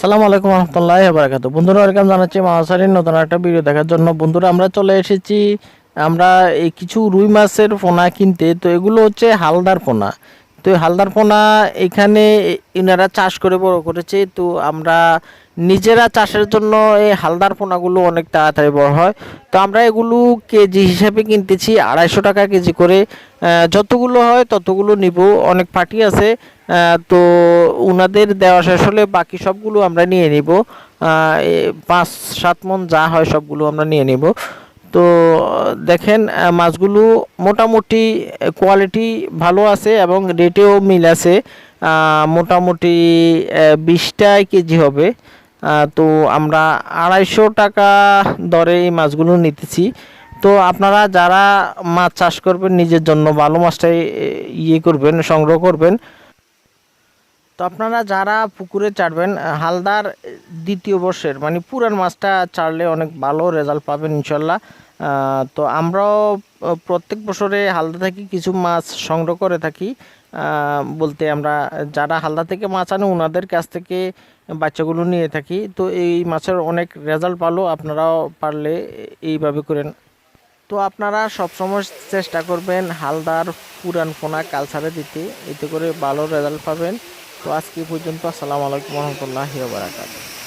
সালাম আলাইকুম রহমতুল্লাহ বারাকাত বন্ধুরা, ওয়েলকাম জানাচ্ছি মাহাসারির নতুন একটা ভিডিও দেখার জন্য। বন্ধুরা, আমরা চলে এসেছি, আমরা এই কিছু রুই মাছের পোনা কিনতে। তো এগুলো হচ্ছে হালদার পোনা। তো হালদার পোনা এখানে এনারা চাষ করে বড় করেছে। তো আমরা নিজেরা চাষের জন্য এই হালদার পোনাগুলো অনেক তাড়াতাড়ি বড় হয়। তো আমরা এগুলো কেজি হিসাবে কিনতেছি, আড়াইশো টাকা কেজি করে। যতগুলো হয় ততগুলো নিব। অনেক পার্টি আছে। তো উনাদের দেওয়া শেষ হলে বাকি সবগুলো আমরা নিয়ে নিব। পাঁচ, সাত মন যা হয় সবগুলো আমরা নিয়ে নিব। তো দেখেন মাছগুলো মোটামুটি কোয়ালিটি ভালো আছে এবং রেটেও মিল আছে। মোটামুটি বিশটায় কেজি হবে। তো আমরা আড়াইশো টাকা দরে এই মাছগুলো নিতেছি। তো আপনারা যারা মাছ চাষ করবেন, নিজের জন্য ভালো মাছটাই ইয়ে করবেন, সংগ্রহ করবেন। তো আপনারা যারা পুকুরে চাড়বেন হালদার দ্বিতীয় বর্ষের মানে পুরান মাছটা চাড়লে অনেক ভালো রেজাল্ট পাবেন ইনশাল্লাহ। তো আমরাও প্রত্যেক বছরে হালদা থেকে কিছু মাছ সংগ্রহ করে থাকি। বলতে আমরা যারা হালদা থেকে মাছ আনে ওনাদের কাছ থেকে বাচ্চাগুলো নিয়ে থাকি। তো এই মাছের অনেক রেজাল্ট ভালো, আপনারাও পারলে এইভাবে করেন। তো আপনারা সবসময় চেষ্টা করবেন হালদার পুরান ফোনা কালচারে দিতে, এতে করে ভালো রেজাল্ট পাবেন। তো আজকে পর্যন্ত আসসালামু আলাইকুম রহমতুল্লাহি বারাকাতুহু।